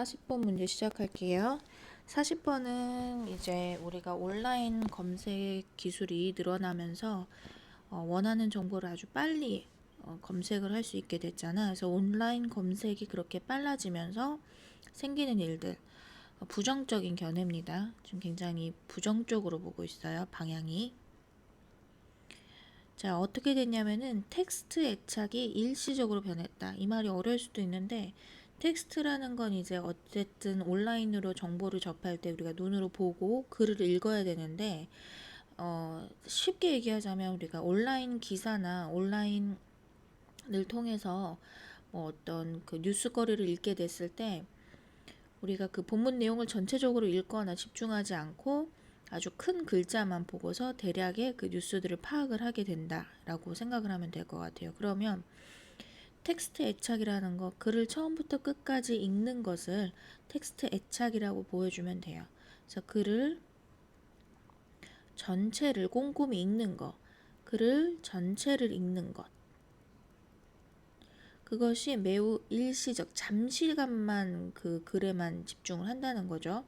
40번 문제 시작할게요. 40번은 이제 우리가 온라인 검색 기술이 늘어나면서 어, 원하는 정보를 아주 빨리 어, 검색을 할 수 있게 됐잖아. 그래서 온라인 검색이 그렇게 빨라지면서 생기는 일들 어, 부정적인 견해입니다. 지금 굉장히 부정적으로 보고 있어요. 방향이. 자, 어떻게 됐냐면은 텍스트 애착이 일시적으로 변했다. 이 말이 어려울 수도 있는데 텍스트라는 건 이제 어쨌든 온라인으로 정보를 접할 때 우리가 눈으로 보고 글을 읽어야 되는데 어, 쉽게 얘기하자면 우리가 온라인 기사나 온라인을 통해서 뭐 어떤 그 뉴스거리를 읽게 됐을 때 우리가 그 본문 내용을 전체적으로 읽거나 집중하지 않고 아주 큰 글자만 보고서 대략의 그 뉴스들을 파악을 하게 된다라고 생각을 하면 될 것 같아요. 그러면 텍스트 애착이라는 거, 글을 처음부터 끝까지 읽는 것을 텍스트 애착이라고 보여주면 돼요. 그래서 글을 전체를 꼼꼼히 읽는 것, 글을 전체를 읽는 것. 그것이 매우 일시적, 잠시간만 그 글에만 집중을 한다는 거죠.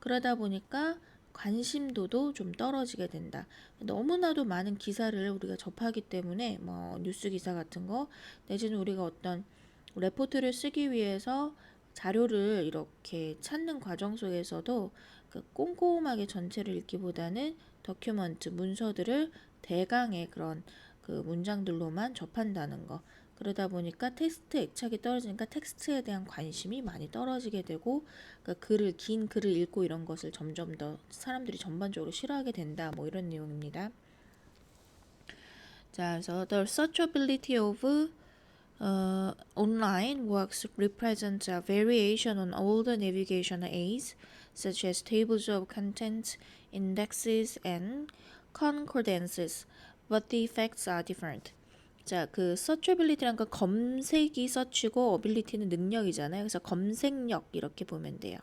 그러다 보니까 관심도도 좀 떨어지게 된다. 너무나도 많은 기사를 우리가 접하기 때문에 뭐 뉴스 기사 같은 거 내지는 우리가 어떤 레포트를 쓰기 위해서 자료를 이렇게 찾는 과정 속에서도 그 꼼꼼하게 전체를 읽기보다는 더큐먼트 문서들을 대강의 그런 그 문장들로만 접한다는 거. 그러다 보니까 텍스트 애착이 떨어지니까 텍스트에 대한 관심이 많이 떨어지게 되고 그러니까 글을 긴 글을 읽고 이런 것을 점점 더 사람들이 전반적으로 싫어하게 된다. 뭐 이런 내용입니다. 자, 그래서 the searchability of uh, online works represent a variation on all the navigational aids, such as tables of contents, indexes, and concordances, but the effects are different. 자, 그 searchability란 건 검색이 search고 ability는 능력이잖아요. 그래서 검색력 이렇게 보면 돼요.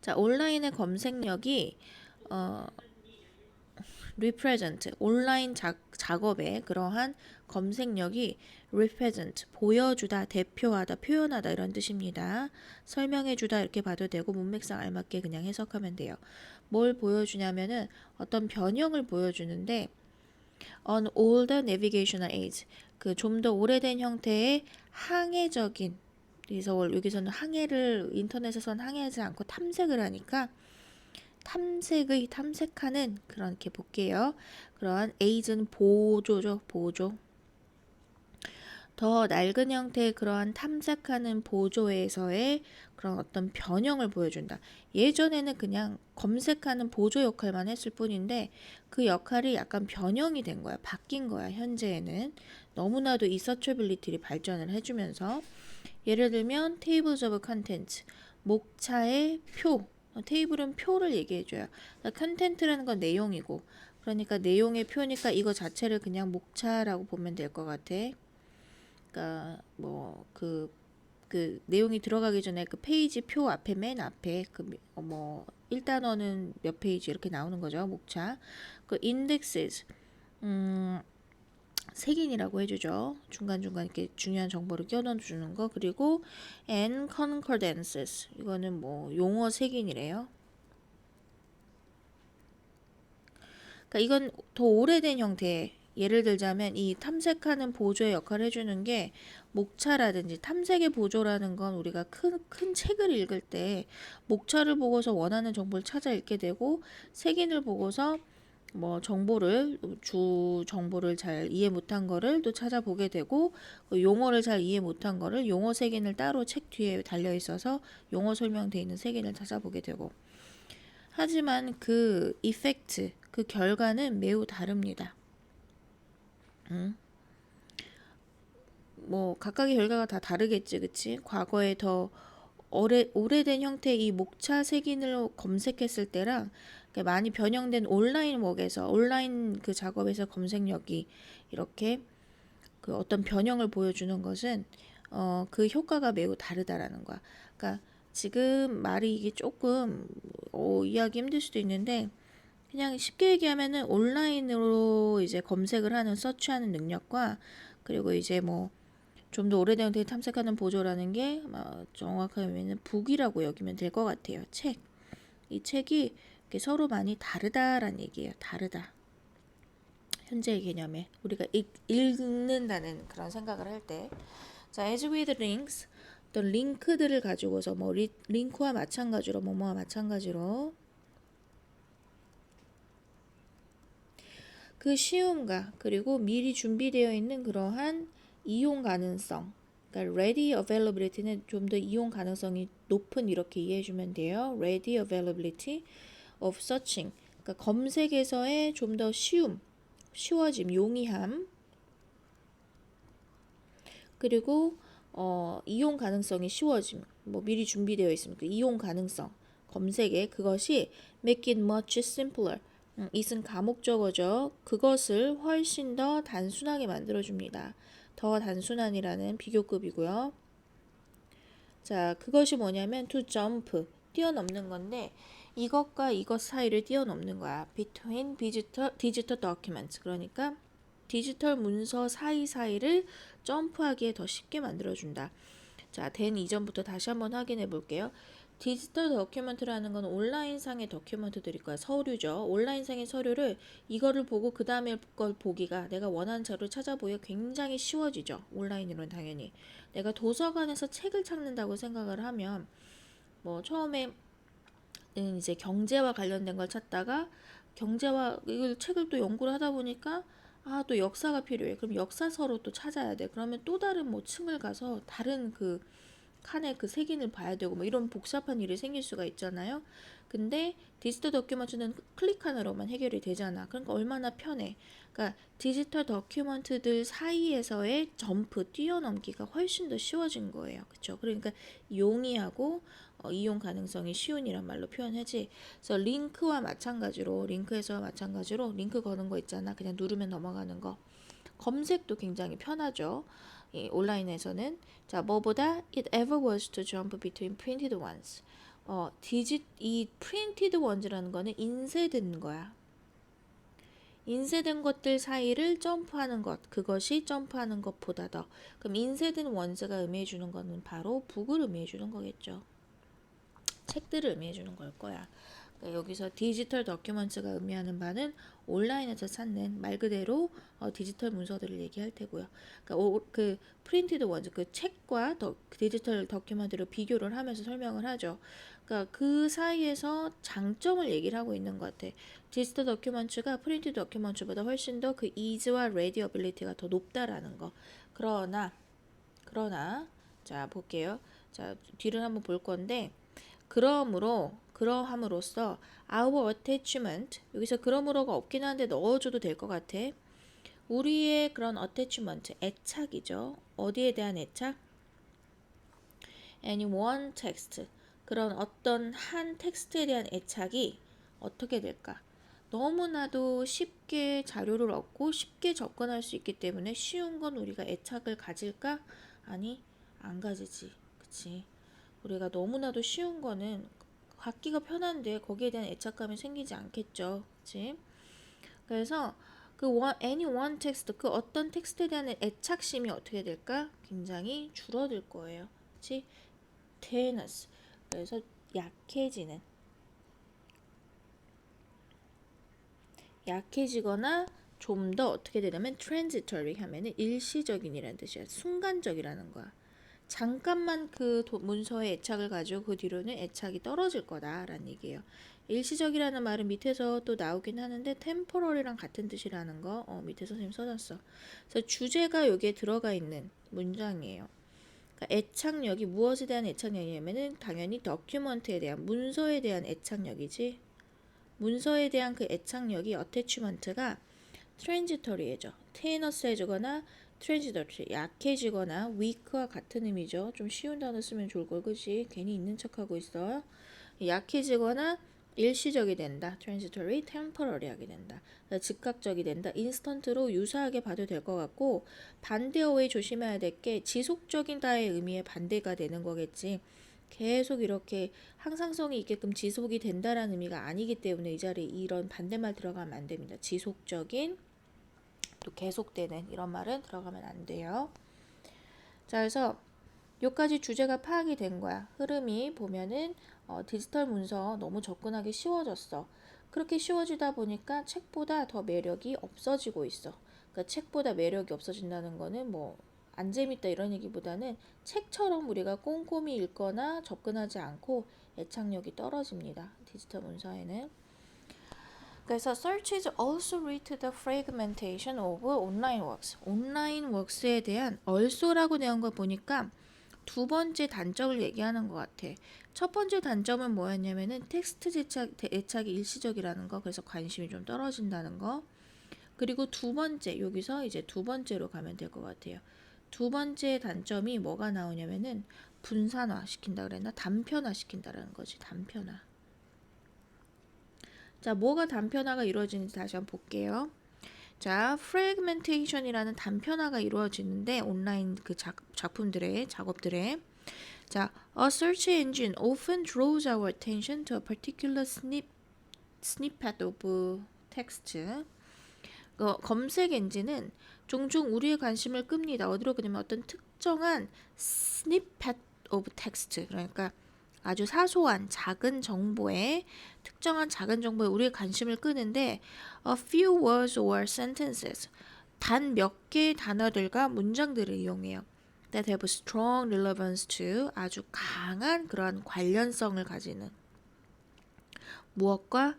자, 온라인의 검색력이 어, represent 온라인 작, 작업의 그러한 검색력이 represent 보여주다, 대표하다, 표현하다 이런 뜻입니다. 설명해주다 이렇게 봐도 되고 문맥상 알맞게 그냥 해석하면 돼요. 뭘 보여주냐면은 어떤 변형을 보여주는데 on older navigational aids 그 좀 더 오래된 형태의 항해적인 그래서 여기서는 항해를 인터넷에선 항해하지 않고 탐색을 하니까 탐색의 탐색하는 그런 이렇게 볼게요. 그런 에이즈는 보조죠, 보조. 더 낡은 형태의 그러한 탐색하는 보조에서의 그런 어떤 변형을 보여준다. 예전에는 그냥 검색하는 보조 역할만 했을 뿐인데 그 역할이 약간 변형이 된 거야. 바뀐 거야, 현재에는. 너무나도 이 서처빌리티를 발전을 해주면서 예를 들면 tables of contents 목차의 표 테이블은 표를 얘기해줘요. 그러니까 컨텐트라는 건 내용이고 그러니까 내용의 표니까 이거 자체를 그냥 목차라고 보면 될 것 같아. 그러니까 뭐그그 내용이 들어가기 전에 그 페이지 표 앞에 맨 앞에 그뭐 1단원은 몇 페이지 이렇게 나오는 거죠. 목차. 그 indexes 음 색인이라고 해주죠. 중간중간 이렇게 중요한 정보를 껴넣어 주는 거. 그리고 and concordances. 이거는 뭐 용어 색인이래요. 그러니까 이건 더 오래된 형태. 예를 들자면 이 탐색하는 보조의 역할을 해주는 게 목차라든지 탐색의 보조라는 건 우리가 큰, 큰 책을 읽을 때 목차를 보고서 원하는 정보를 찾아 읽게 되고 색인을 보고서 뭐 정보를 주 정보를 잘 이해 못한 거를 또 찾아보게 되고 그 용어를 잘 이해 못한 거를 용어 색인을 따로 책 뒤에 달려 있어서 용어 설명돼 있는 색인을 찾아보게 되고 하지만 그 이펙트 그 결과는 매우 다릅니다. 음. 뭐 각각의 결과가 다 다르겠지, 그치? 과거에 더 오래, 오래된 형태의 이 목차 색인을 검색했을 때랑 많이 변형된 온라인 웍에서 온라인 그 작업에서 검색력이 이렇게 그 어떤 변형을 보여주는 것은 어, 그 효과가 매우 다르다라는 거야. 그러니까 지금 말이 이게 조금 어, 이해하기 힘들 수도 있는데 그냥 쉽게 얘기하면은 온라인으로 이제 검색을 하는 서치하는 능력과 그리고 이제 뭐 좀 더 오래된 형태를 탐색하는 보조라는 게 어, 정확하게 보면 북이라고 여기면 될 것 같아요. 책. 이 책이 서로 많이 다르다라는 얘기예요. 다르다. 현재의 개념에 우리가 읽, 읽는다는 그런 생각을 할 때, 자, as with links, 어떤 링크들을 가지고서 뭐 리, 링크와 마찬가지로 뭐뭐와 마찬가지로 그 쉬움과 그리고 미리 준비되어 있는 그러한 이용 가능성, 그러니까 ready availability는 좀 더 이용 가능성이 높은 이렇게 이해해 주면 돼요. ready availability of searching, 그러니까 검색에서의 좀 더 쉬움, 쉬워짐, 용이함, 그리고 어, 이용 가능성이 쉬워짐, 뭐 미리 준비되어 있으니까 이용 가능성, 검색에 그것이 make it much simpler. 음, it은 가목적어죠. 그것을 훨씬 더 단순하게 만들어줍니다. 더 단순한이라는 비교급이고요. 자, 그것이 뭐냐면 to jump, 뛰어넘는 건데 이것과 이것 사이를 뛰어넘는 거야. between digital, digital documents. 그러니까 디지털 문서 사이사이를 점프하기에 더 쉽게 만들어준다. 자, 된 이전부터 다시 한번 확인해 볼게요. 디지털 더큐먼트라는 건 온라인상의 거야. 서류죠. 온라인상의 서류를 이거를 보고 그 다음에 걸 보기가 내가 원하는 자료를 찾아보기가 굉장히 쉬워지죠. 온라인으로는 당연히. 내가 도서관에서 책을 찾는다고 생각을 하면 뭐 처음에 는 이제 경제와 관련된 걸 찾다가 경제와 이걸 책을 또 연구를 하다 보니까 아, 또 역사가 필요해. 그럼 역사서로 또 찾아야 돼. 그러면 또 다른 뭐 층을 가서 다른 그 칸의 그 색인을 봐야 되고 뭐 이런 복잡한 일이 생길 수가 있잖아요. 근데 디지털 더큐먼트는 클릭 하나로만 해결이 되잖아. 그러니까 얼마나 편해. 그러니까 디지털 더큐먼트들 사이에서의 점프 뛰어넘기가 훨씬 더 쉬워진 거예요. 그렇죠? 그러니까 용이하고 어, 이용 가능성이 쉬운이란 말로 표현하지. 그래서 링크와 마찬가지로 링크에서와 마찬가지로 링크 거는 거 있잖아. 그냥 누르면 넘어가는 거. 검색도 굉장히 편하죠. 이 온라인에서는 자 뭐보다 it ever was to jump between printed ones. 어 디지 이 printed ones라는 거는 인쇄된 거야. 인쇄된 것들 사이를 점프하는 것 그것이 점프하는 것보다 더 그럼 인쇄된 원스가 의미해 주는 거는 바로 북을 의미해 주는 거겠죠. 책들을 의미해 주는 걸 거야. 그러니까 여기서 디지털 더큐먼트가 의미하는 바는 온라인에서 찾는 말 그대로 어, 디지털 문서들을 얘기할 테고요. 그러니까 오, 그 프린티드 원즈 그 책과 더, 그 디지털 더큐먼트를 비교를 하면서 설명을 하죠. 그러니까 그 사이에서 장점을 얘기를 하고 있는 것 같아. 디지털 더큐먼트가 프린티드 더큐먼트보다 훨씬 더 그 이즈와 레디어빌리티가 더 높다라는 거. 그러나 그러나 자 볼게요. 자 뒤를 한번 볼 건데 그러므로 그러함으로써 our attachment 여기서 그러므로가 없긴 한데 넣어줘도 될 것 같아. 우리의 그런 attachment 애착이죠. 어디에 대한 애착? any one text 그런 어떤 한 텍스트에 대한 애착이 어떻게 될까? 너무나도 쉽게 자료를 얻고 쉽게 접근할 수 있기 때문에 쉬운 건 우리가 애착을 가질까? 아니, 안 가지지. 그치? 우리가 너무나도 쉬운 거는 갖기가 편한데 거기에 대한 애착감이 생기지 않겠죠. 그치? 그래서 그 any one text 그 어떤 텍스트에 대한 애착심이 어떻게 될까? 굉장히 줄어들 거예요. 그치? tenuous. 그래서 약해지는 약해지거나 좀 더 어떻게 되냐면 transitory 하면은 일시적인이라는 뜻이야. 순간적이라는 거야. 잠깐만 그 도, 문서에 애착을 가지고 그 뒤로는 애착이 떨어질 거다라는 얘기예요. 일시적이라는 말은 밑에서 또 나오긴 하는데 temporally랑 같은 뜻이라는 거 어, 밑에 선생님 써놨어. 그래서 주제가 여기에 들어가 있는 문장이에요. 그러니까 애착력이 무엇에 대한 애착력이냐면은 당연히 더큐먼트에 대한 문서에 대한 애착력이지. 문서에 대한 그 애착력이 어태치먼트가 트랜지터리해져. 테너스해지거나 트랜지더리 약해지거나 weak와 같은 의미죠. 좀 쉬운 단어 쓰면 좋을 걸 그지? 괜히 있는 척하고 있어. 약해지거나 일시적이 된다. transitory, temporary 하게 된다. 즉각적이 된다. 인스턴트로 유사하게 봐도 될 것 같고 반대 어웨이 조심해야 될 게 지속적이다의 의미의 반대가 되는 거겠지. 계속 이렇게 항상성이 있게끔 지속이 된다라는 의미가 아니기 때문에 이 자리에 이런 반대말 들어가면 안 됩니다. 지속적인 또 계속되는 이런 말은 들어가면 안 돼요. 자, 그래서 여기까지 주제가 파악이 된 거야. 흐름이 보면은 어, 디지털 문서 너무 접근하기 쉬워졌어. 그렇게 쉬워지다 보니까 책보다 더 매력이 없어지고 있어. 그러니까 책보다 매력이 없어진다는 거는 뭐 안 재밌다 이런 얘기보다는 책처럼 우리가 꼼꼼히 읽거나 접근하지 않고 애착력이 떨어집니다. 디지털 문서에는. 그래서 search is also to the fragmentation of online works. 온라인 works에 대한 얼소라고 내온 걸 보니까 두 번째 단점을 얘기하는 것 같아. 첫 번째 단점은 뭐였냐면은 텍스트 제착, 애착이 일시적이라는 거, 그래서 관심이 좀 떨어진다는 거. 그리고 두 번째, 여기서 이제 두 번째로 가면 될 것 같아요. 두 번째 단점이 뭐가 나오냐면은 분산화 시킨다 그랬나? 단편화 시킨다라는 거지, 단편화. 자, 뭐가 단편화가 이루어지는지 다시 한번 볼게요. 자, fragmentation이라는 단편화가 이루어지는데 온라인 그 작, 작품들의 작업들의 자, a search engine often draws our attention to a particular snip, snippet of text. 어, 검색 엔진은 종종 우리의 관심을 끕니다. 어디로 그냐면 어떤 특정한 snippet of text. 그러니까 아주 사소한 작은 정보에 특정한 작은 정보에 우리의 관심을 끄는데 a few words or sentences 단 몇 개의 단어들과 문장들을 이용해요. that have strong relevance to 아주 강한 그러한 관련성을 가지는 무엇과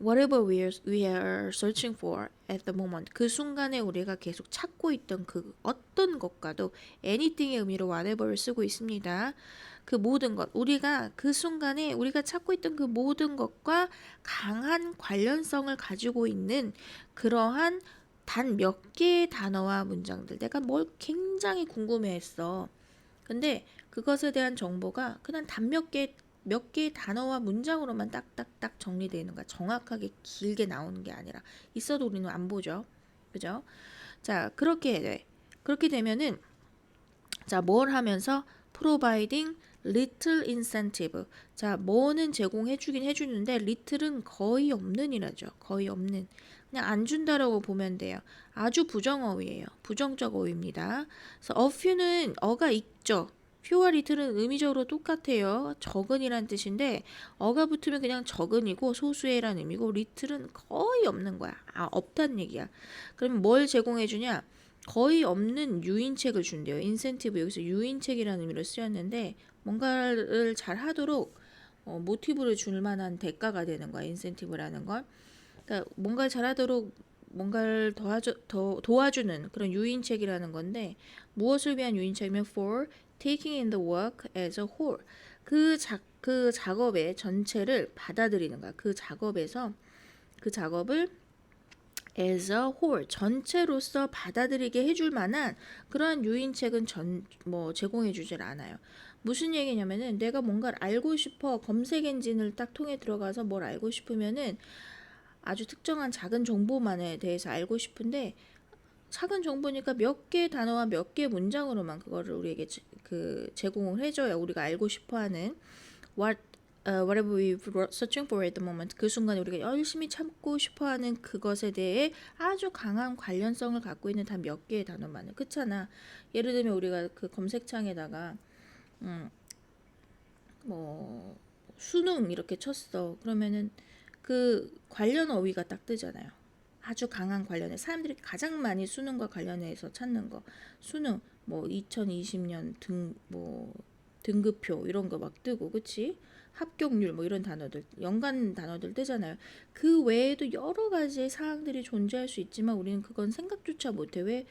whatever we are, we are searching for at the moment 그 순간에 우리가 계속 찾고 있던 그 어떤 것과도 anything의 의미로 whatever를 쓰고 있습니다. 그 모든 것 우리가 그 순간에 우리가 찾고 있던 그 모든 것과 강한 관련성을 가지고 있는 그러한 단 몇 개의 단어와 문장들 내가 뭘 굉장히 궁금해했어. 근데 그것에 대한 정보가 그냥 단 몇 개 몇 개의 단어와 문장으로만 딱딱딱 정리되는 거야. 정확하게 길게 나오는 게 아니라 있어도 우리는 안 보죠. 그죠? 자, 그렇게 돼. 그렇게 되면은 자, 뭘 하면서 providing little incentive. 자, 뭐는 제공해 주긴 해 주는데 little은 거의 없는 이라죠. 거의 없는. 그냥 안 준다라고 보면 돼요. 아주 부정어휘예요. 부정적 어휘입니다. 그래서 a few는 어가 있죠. Few와 little은 의미적으로 똑같아요. 적은이란 뜻인데 어가 붙으면 그냥 적은이고 소수의란 의미고 little은 거의 없는 거야. 아, 없다는 얘기야. 그럼 뭘 제공해 주냐? 거의 없는 유인책을 준대요. 인센티브 여기서 유인책이라는 의미로 쓰였는데 뭔가를 잘 하도록 어, 모티브를 줄 만한 대가가 되는 거야. 인센티브라는 걸. 그러니까 뭔가를 잘하도록 뭔가를 도와주, 더, 도와주는 그런 유인책이라는 건데 무엇을 위한 유인책이면 for taking in the work as a whole 그, 작, 그 작업의 전체를 받아들이는 거야. 그 작업에서 그 작업을 as a whole 전체로서 받아들이게 해줄 만한 그러한 유인책은 전 뭐 제공해 주질 않아요. 무슨 얘기냐면은 내가 뭔가를 알고 싶어 검색 엔진을 딱 통해 들어가서 뭘 알고 싶으면은 아주 특정한 작은 정보만에 대해서 알고 싶은데 작은 정보니까 몇 개 단어와 몇 개 문장으로만 그거를 우리에게 제, 그 제공을 해줘야 우리가 알고 싶어하는 what uh, whatever we searching for at the moment. 그 순간에 우리가 열심히 찾고 싶어하는 그것에 대해 아주 강한 관련성을 갖고 있는 단 몇 개의 단어만을. 그렇잖아. 예를 들면 우리가 그 검색창에다가 음, 뭐 수능 이렇게 쳤어. 그러면은 그 관련 어휘가 딱 뜨잖아요. 아주 강한 관련해 사람들이 가장 많이 수능과 관련해서 찾는 거. 수능 뭐 2020년 등 뭐 등급표 이런 거 막 뜨고 그치? 합격률 뭐 이런 단어들 연관 단어들 뜨잖아요. 그 외에도 여러 가지 사항들이 존재할 수 있지만 우리는 그건 생각조차 못해. 왜?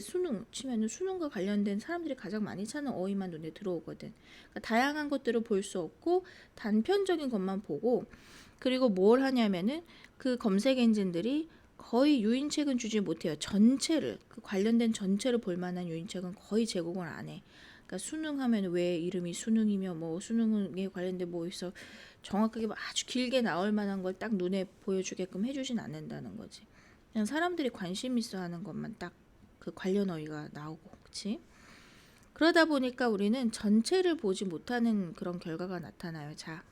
수능 치면은 수능과 관련된 사람들이 가장 많이 찾는 어휘만 눈에 들어오거든. 그러니까 다양한 것들을 볼 수 없고 단편적인 것만 보고 그리고 뭘 하냐면은 그 검색 엔진들이 거의 유인책은 주지 못해요. 전체를 그 관련된 전체를 볼 만한 유인책은 거의 제공을 안 해. 그러니까 수능하면 왜 이름이 수능이며 뭐 수능에 관련된 뭐 있어 정확하게 뭐 아주 길게 나올 만한 걸 딱 눈에 보여주게끔 해주진 않는다는 거지. 그냥 사람들이 관심 있어 하는 것만 딱 그 관련 어휘가 나오고, 그치? 그러다 보니까 우리는 전체를 보지 못하는 그런 결과가 나타나요. 자,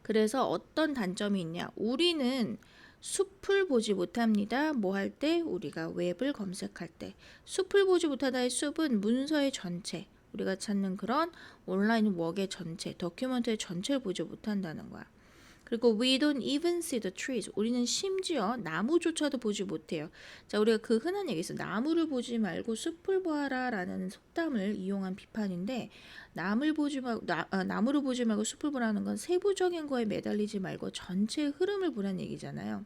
그래서 어떤 단점이 있냐? 우리는 숲을 보지 못합니다. 뭐 할 때? 우리가 웹을 검색할 때. 숲을 보지 못하다의 숲은 문서의 전체. 우리가 찾는 그런 온라인 웍의 전체, 더큐먼트의 전체를 보지 못한다는 거야. 그리고 we don't even see the trees. 우리는 심지어 나무조차도 보지 못해요. 자, 우리가 그 흔한 얘기 있어. 나무를 보지 말고 숲을 보아라라는 속담을 이용한 비판인데 나무를 보지 말고 나, 아, 나무를 보지 말고 숲을 보라는 건 세부적인 거에 매달리지 말고 전체 흐름을 보라는 얘기잖아요.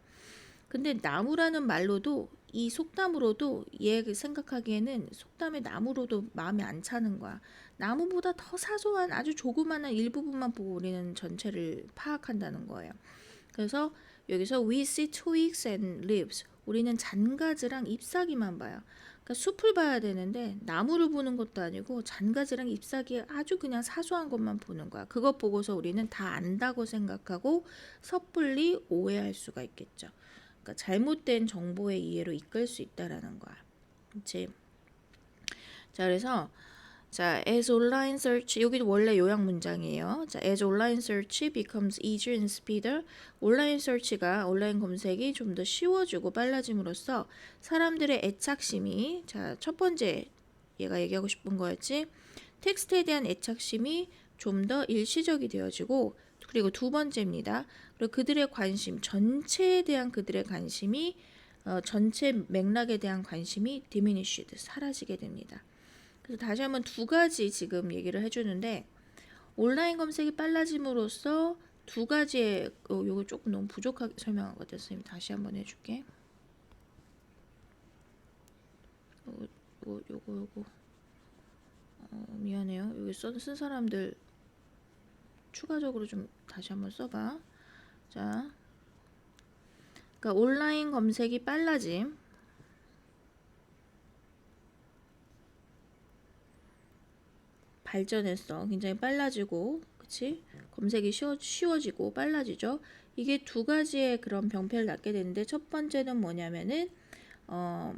근데 나무라는 말로도 이 속담으로도 얘 생각하기에는 속담의 나무로도 마음에 안 차는 거야. 나무보다 더 사소한 아주 조그마한 일부분만 보고 우리는 전체를 파악한다는 거예요. 그래서 여기서 we see twigs and leaves. 우리는 잔가지랑 잎사귀만 봐요. 그러니까 숲을 봐야 되는데 나무를 보는 것도 아니고 잔가지랑 잎사귀 아주 그냥 사소한 것만 보는 거야. 그것 보고서 우리는 다 안다고 생각하고 섣불리 오해할 수가 있겠죠. 그러니까 잘못된 정보의 이해로 이끌 수 있다라는 거야. 그렇지? 자, 그래서 자, as online search 여기 원래 요약 문장이에요. 자, as online search becomes easier and speeder. 온라인 서치가 온라인 검색이 좀 더 쉬워지고 빨라짐으로써 사람들의 애착심이 자, 첫 번째 얘가 얘기하고 싶은 거였지. 텍스트에 대한 애착심이 좀 더 일시적이 되어지고 그리고 두 번째입니다. 그리고 그들의 관심 전체에 대한 그들의 관심이 어, 전체 맥락에 대한 관심이 diminished 사라지게 됩니다. 그래서 다시 한번 두 가지 지금 얘기를 해주는데 온라인 검색이 빨라짐으로써 두 가지의 어, 요거 조금 너무 부족하게 설명한 것 같아서 다시 한번 해줄게. 요거 요거 요거, 요거. 어, 미안해요. 여기 쓴, 쓴 사람들 추가적으로 좀 다시 한번 써봐. 자, 그러니까 온라인 검색이 빨라짐. 발전했어. 굉장히 빨라지고, 그치? 검색이 쉬워, 쉬워지고 빨라지죠. 이게 두 가지의 그런 병폐를 낳게 되는데 첫 번째는 뭐냐면은 어,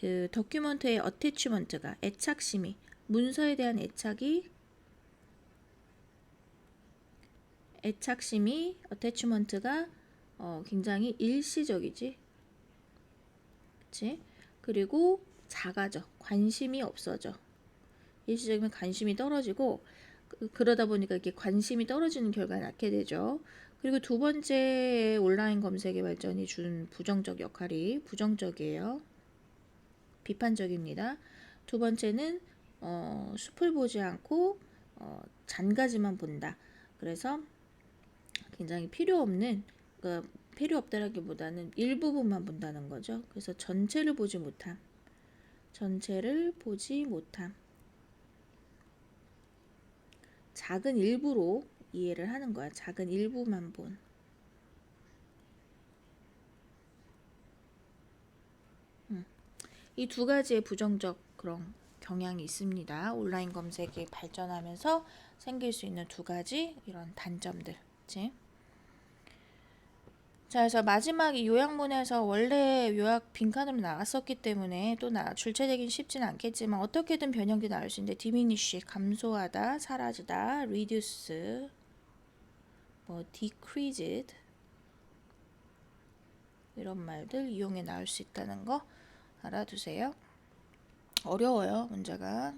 그 더큐먼트의 어태치먼트가 애착심이 문서에 대한 애착이 애착심이 어태치먼트가 어, 굉장히 일시적이지. 그치? 그리고 작아져. 관심이 없어져. 일시적이면 관심이 떨어지고 그- 그러다 보니까 이렇게 관심이 떨어지는 결과를 낳게 되죠. 그리고 두 번째 온라인 검색의 발전이 준 부정적 역할이 부정적이에요. 비판적입니다. 두 번째는 어, 숲을 보지 않고 어, 잔가지만 본다. 그래서 굉장히 필요 없는 그러니까 필요 없다라기보다는 일부분만 본다는 거죠. 그래서 전체를 보지 못함. 전체를 보지 못함. 작은 일부로 이해를 하는 거야. 작은 일부만 본. 이두 가지의 부정적 그런 경향이 있습니다. 온라인 검색이 발전하면서 생길 수 있는 두 가지 이런 단점들. 그치? 자, 그래서 마지막 이 요약문에서 원래 요약 빈칸으로 나왔었기 때문에 또 나, 출제되긴 쉽지는 않겠지만 어떻게든 변형돼 나올 수 있는데 diminish 감소하다, 사라지다, reduce 뭐 decreased 이런 말들 이용해 나올 수 있다는 거 알아두세요. 어려워요, 문제가.